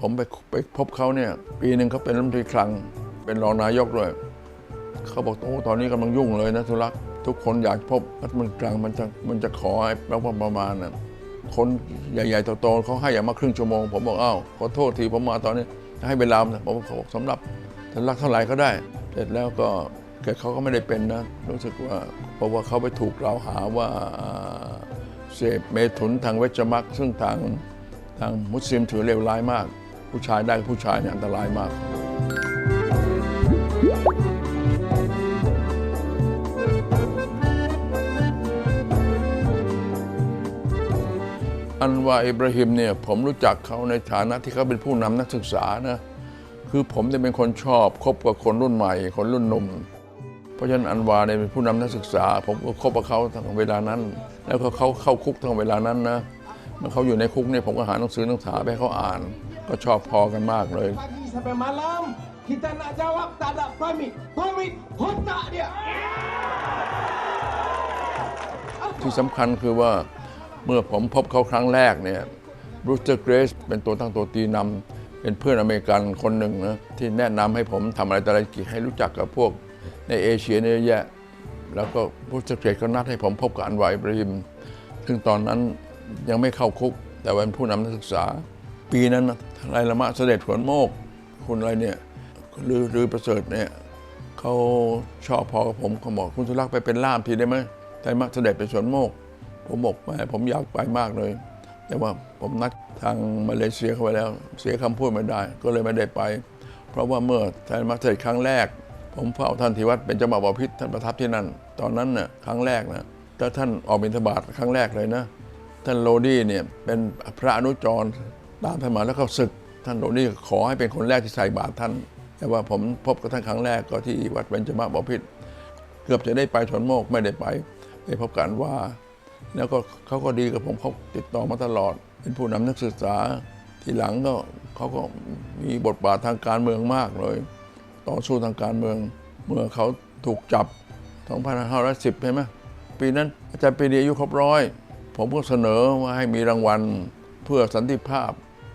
ผมไปไปพบเขาเนี่ยปีหนึ่งเขาเป็นรัฐมนตรีคลัง เป็นรองนายกด้วยเขาบอกโอ้ตอนนี้กำลังยุ่งเลยนะธุรักทุกคนอยากพบรัฐมนตรีคลังมันจะมันจะขอไอ้แล้วประมาณน่ะคนใหญ่ๆโตๆเขาให้อย่างมาครึ่งชั่วโมง ผมบอกอ้าวขอโทษทีผมมาตอนนี้ให้เวลาผมบอกสำหรับธุรักเท่าไหร่ก็ได้ เสร็จแล้วก็เกิดเขาก็ไม่ได้เป็นนะ รู้สึกว่าเพราะว่าเขาไปถูกกล่าวหาว่าเสพเมถุนทางเวชมักซึ่งทางทางมุสลิมถือเลวร้ายมาก ผู้ชายได้กับผู้ชายเนี่ยอันตรายมากอันวาอิบราฮิมเนี่ยผมรู้จักเขาในฐานะที่เขาเป็นผู้นำนักศึกษานะคือผมจะเป็นคนชอบคบกับคนรุ่นใหม่ คนรุ่นหนุ่ม เพราะฉะนั้นอันวาเนี่ยเป็นผู้นำนักศึกษา ผมก็คบกับเขาทั้งเวลานั้น แล้วก็เขาเข้าคุกทั้งเวลานั้นนะเมื่อเขาอยู่ในคุกเนี่ยผมก็หาหนังสือหนังสือไปให้เขาอ่าน ก็ชอบพอกันมากเลย Pagi sampai malam kita nak jawab tak ada pamit. Pamit otak dia. ที่สำคัญคือว่าเมื่อผมพบเขาครั้งแรกเนี่ยบรูสเตอร์เกรสเป็นตัวตั้งตัวตีนำเป็นเพื่อนอเมริกันคนหนึ่งนะที่แนะนำให้ผมทำอะไรต่ออะไรกี่ให้รู้จักกับพวกในเอเชียเนี่ยเยอะแยะ แล้วก็บรูสเตอร์เกรสก็นัดให้ผมพบกับอันวาอิบราฮิม ซึ่งตอนนั้นยังไม่เข้าคุก แต่ว่าเป็นผู้นำนักศึกษาปีนั้น นะไลละมะเสด็จขวนโมก คุณอะไรเนี่ยลือลือประเสริฐเนี่ยเขาชอบพอกับผมเขาบอกคุณสุรักษ์ไปเป็นล่ามทีได้ไหมไตรมาสเสด็จไปสวนโมก ผมบอกแหมผมอยากไปมากเลย แต่ว่าผมนัดทางมาเลเซียเข้าไปแล้ว เสียคำพูดไม่ได้ ก็เลยไม่ได้ไป เพราะว่าเมื่อไตรมาสเสด็จครั้งแรก ผมเฝ้าท่านที่วัดเป็นเจ้าบ่าวพิษท่านประทับที่นั่น ตอนนั้นน่ะครั้งแรกนะถ้าท่านออกบิณฑบาตครั้งแรกเลยนะ ท่านโรดี้เนี่ยเป็นพระอนุจร ตามท่านมาแล้วก็ศึกท่านโรดี้ขอให้เป็นคนแรกที่ใส่บาตรท่าน แต่ว่าผมพบกับท่านครั้งแรกก็ที่วัดเบญจมาบพิตรเกือบจะได้ไปชนโมกไม่ได้ไปไปพบกันว่า แล้วก็เขาก็ดีกับผมเขาติดต่อมาตลอด เป็นผู้นำนักศึกษาทีหลังก็เขาก็มีบทบาททางการเมืองมากเลย ต่อสู้ทางการเมืองเมื่อเขาถูกจับ 2510 ใช่ไหมปีนั้นอาจารย์ปรีดีอายุครบร้อย ผมก็เสนอว่าให้มีรางวัลเพื่อสันติภาพ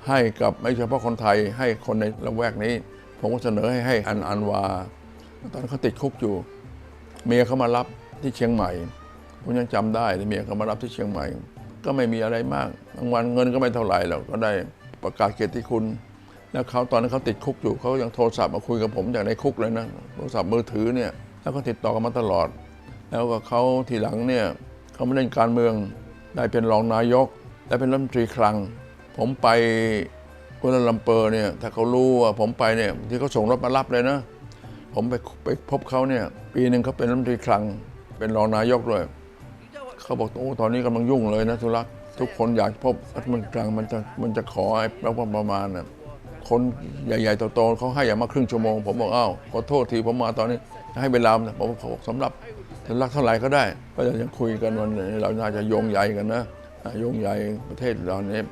ให้กับไม่เฉพาะคนไทยให้คนในละแวกนี้ ผมก็เสนอให้ให้อันอันวา ตอนเขาติดคุกอยู่ เมียเขามารับที่เชียงใหม่ ผมยังจำได้เลยเมียเขามารับที่เชียงใหม่ ก็ไม่มีอะไรมากรางวัลเงินก็ไม่เท่าไหร่หรอกก็ได้ประกาศเกียรติคุณ แล้วเขาตอนนั้นเขาติดคุกอยู่เขายังโทรศัพท์มาคุยกับผมจากในคุกเลยนะโทรศัพท์มือถือเนี่ยแล้วก็ติดต่อกันมาตลอด แล้วก็เขาทีหลังเนี่ยเขาไม่เล่นการเมืองได้เป็นรองนายกได้เป็นรัฐมนตรีคลัง ผมไปกัวลาลัมเปอร์เนี่ยถ้าเขารู้ว่าผมไปเนี่ยที่เขาส่งรถมารับเลยนะ ผมไปไปพบเขาเนี่ยปีหนึ่งเขาเป็นรัฐมนตรีคลัง เป็นรองนายกด้วยเขาบอกโอ้ตอนนี้กำลังยุ่งเลยนะธุรักทุกคนอยากพบรัฐมนตรีคลังมันจะมันจะขอไอ้แล้วประมาณน่ะคนใหญ่ๆโตๆเขาให้อย่างมาครึ่งชั่วโมง ผมบอกอ้าวขอโทษทีผมมาตอนนี้ให้เวลาผมบอกสำหรับธุรักเท่าไหร่ก็ได้ ก็จะยังคุยกันวันนี้เราน่าจะโยงใยกันนะโยงใยประเทศเราเนี่ย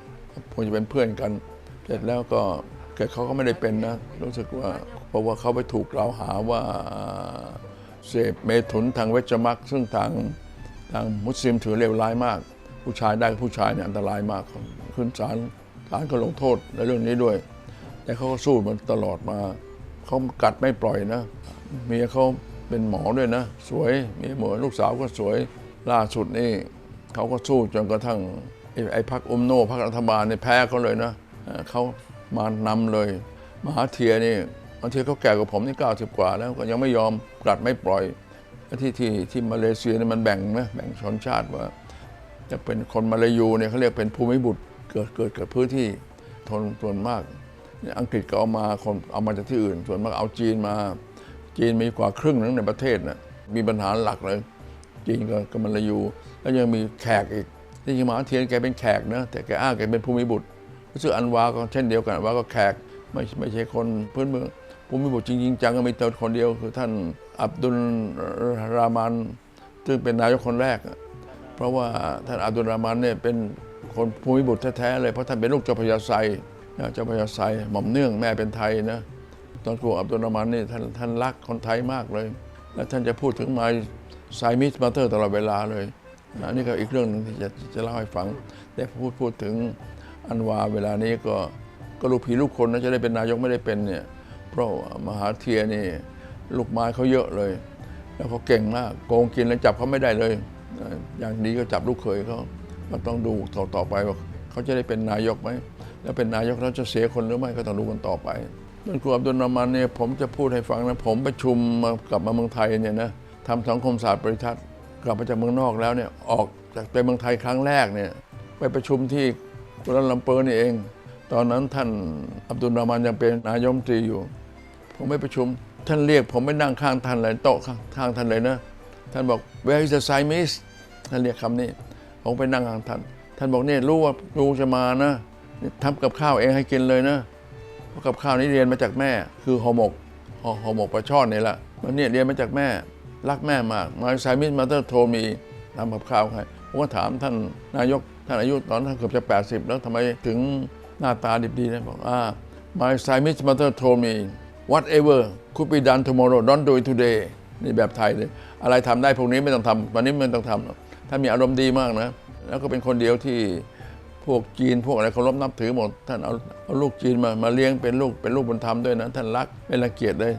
คงจะเป็นเพื่อนกัน เสร็จแล้วก็เกิดเขาก็ไม่ได้เป็นนะ รู้สึกว่าเพราะว่าเขาไปถูกกล่าวหาว่าเสพเมถุนทางเวชมักซึ่งทางทางมุสลิมถือเลวร้ายมาก ผู้ชายได้ผู้ชายเนี่ยอันตรายมากขึ้นศาลศาลก็ลงโทษในเรื่องนี้ด้วย แต่เขาก็สู้มันตลอดมาเขากัดไม่ปล่อยนะเมียเขาเป็นหมอด้วยนะ สวยเมียหมอลูกสาวก็สวยล่าสุดนี่เขาก็สู้จนกระทั่ง ไอ้ไอ้พักอุมโนพักรัฐบาลเนี่ยแพ้เขาเลยนะเขามานำเลยมหาเทียนี่มหาเทียเขาแก่กว่าผมนี่90กว่า แล้วก็ยังไม่ยอมกัดไม่ปล่อยที่ที่ที่มาเลเซียเนี่ยมันแบ่งไหมแบ่งชนชาติว่า จะเป็นคนมาลายูเนี่ยเขาเรียกเป็นภูมิบุตรเกิดเกิดกับพื้นที่ทนส่วนมากเนี่ยอังกฤษก็เอามาคนเอามาจากที่อื่น ส่วนมากเอาจีนมา จีนมีกว่าครึ่งหนึงในประเทศนะมีปัญหาหลักเลยจีนก็กับมาลายูแล้วยังมีแขกอีก ที่จริงมหาเทียนแกเป็นแขกนะแต่แกอ้างแกเป็นภูมิบุตรรู้สึกอันวาก็เช่นเดียวกันอันวาก็แขกไม่ไม่ใช่คนพื้นเมืองภูมิบุตรจริงๆจังก็มีแต่คนเดียว คือท่านอับดุลรามันซึ่งเป็นนายกคนแรก เพราะว่าท่านอับดุลรามานเนี่ยเป็นคนภูมิบุตรแท้ๆเลยเพราะท่านเป็นลูกเจ้าพระยาไซเจ้าพระยาไซหม่อมเนื่องแม่เป็นไทยนะตอนครูอับดุลรามานนี่ท่านท่านรักคนไทยมากเลย และท่านจะพูดถึงมาไซมิสมาเตอร์ตลอดเวลาเลย อันนี่ก็อีกเรื่องหนึงที่จะจะเล่าให้ฟัง แต่พูดพูดถึงอันวาเวลานี้ก็ก็ลูกผีลูกคนนะจะได้เป็นนายกไม่ได้เป็นเนี่ยเพราะมหาเทียนี่ลูกไม้เขาเยอะเลย แล้วเขาเก่งมากโกงกินแล้วจับเขาไม่ได้เลย อย่างดีก็จับลูกเขยเขาก็ต้องดูต่อต่อไปว่าเขาจะได้เป็นนายกไหมแล้วเป็นนายกแล้วจะเสียคนหรือไม่ก็ต้องดูกันต่อไปท่านครูอับดุลรอห์มานเนี่ยผมจะพูดให้ฟังนะผมประชุมมากลับมาเมืองไทยเนี่ยนะทำสังคมศาสตร์ปริทัศน์ กลับมาจากเมืองนอกแล้วเนี่ยออกจากไปเมืองไทยครั้งแรกเนี่ยไปประชุมที่กัวลาลัมเปอร์นี่เอง ตอนนั้นท่านอับดุลรอห์มานยังเป็นนายมตรีอยู่ ผมไม่ประชุม ท่านเรียกผมไม่นั่งข้างท่านเลยโต๊ะข้างข้างท่านเลยนะ ท่านบอก where is the Siamese ท่านเรียกคำนี้ ผมไปนั่งข้างท่าน ท่านบอกเนี่ยรู้ว่าลูกจะมานะทำกับข้าวเองให้กินเลยนะเพราะกับข้าวนี้เรียนมาจากแม่ คือห่อหมกห่อห่อหมกปลาช่อนนี่แหละมันเนี่ยเรียนมาจากแม่ รักแม่มาก มาไซมิสมาเตอร์โทมีทำกับข้าวให้ผมก็ถามท่านนายกท่านอายุตอนนั้นเกือบจะ 80 แล้วทำไมถึงหน้าตาดิบดีนะบอกอ่า my Siamese mother told me whatever could be done tomorrow don't do it today นี่แบบไทยเลย อะไรทำได้พวกนี้ไม่ต้องทำวันนี้ไม่ต้องทำหรอกท่านมีอารมณ์ดีมากนะ แล้วก็เป็นคนเดียวที่พวกจีนพวกอะไรเคารพนับถือหมด ท่านเอาเอาลูกจีนมามาเลี้ยงเป็นลูกเป็นลูกบุญธรรมด้วยนะ ท่านรักไม่รังเกียจเลย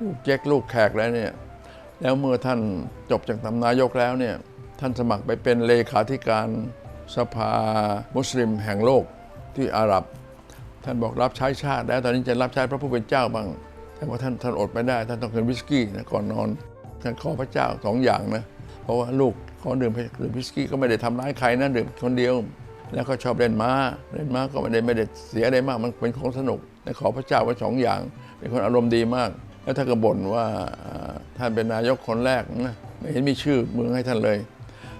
ลูกแจ็คลูกแขกแล้วเนี่ย แล้วเมื่อท่านจบจากตำนายกแล้วเนี่ยท่านสมัครไปเป็นเลขาธิการสภามุสลิมแห่งโลกที่อาหรับ ท่านบอกรับใช้ชาติ แล้วตอนนี้จะรับใช้พระผู้เป็นเจ้าบ้างแต่ว่าท่านท่านอดไม่ได้ ท่านต้องกินวิสกี้นะก่อนนอนท่านขอพระเจ้าสองอย่างนะเพราะว่าลูกขอดื่มดื่มวิสกี้ก็ไม่ได้ทำร้ายใครนะดื่มคนเดียว แล้วก็ชอบเล่นม้าเล่นม้าก็ไม่ได้ไม่ได้เสียอะไรมากมันเป็นของสนุกแต่ขอพระเจ้าไว้สองอย่าง เป็นคนอารมณ์ดีมาก แล้วท่านก็บ่นว่า ท่านเป็นนายกคนแรกนะไม่เห็นมีชื่อเมืองให้ท่านเลย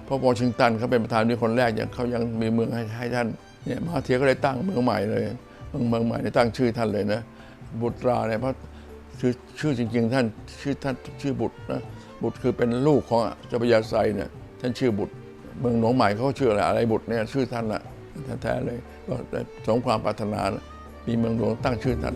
เพราะวอชิงตันเขาเป็นประธานที่คนแรกอยังเขายังมีเมืองให้ให้ท่านเนี่ยมหาเทียก็เลยตั้งเมืองใหม่เลยเมืองเมืองใหม่เนี่ยตั้งชื่อท่านเลยนะบุตราเนี่ยเพราะชื่อชื่อจริง ๆ ท่านชื่อท่านชื่อบุตรนะบุตรคือเป็นลูกของเจ้าพระยาไซเนี่ยท่านชื่อบุตร เมืองหนองใหม่เขาชื่ออะไรอะไรบุตรเนี่ยชื่อท่านละแท้ๆเลยก็สมความปรารถนานะมีเมืองหลวงตั้งชื่อท่าน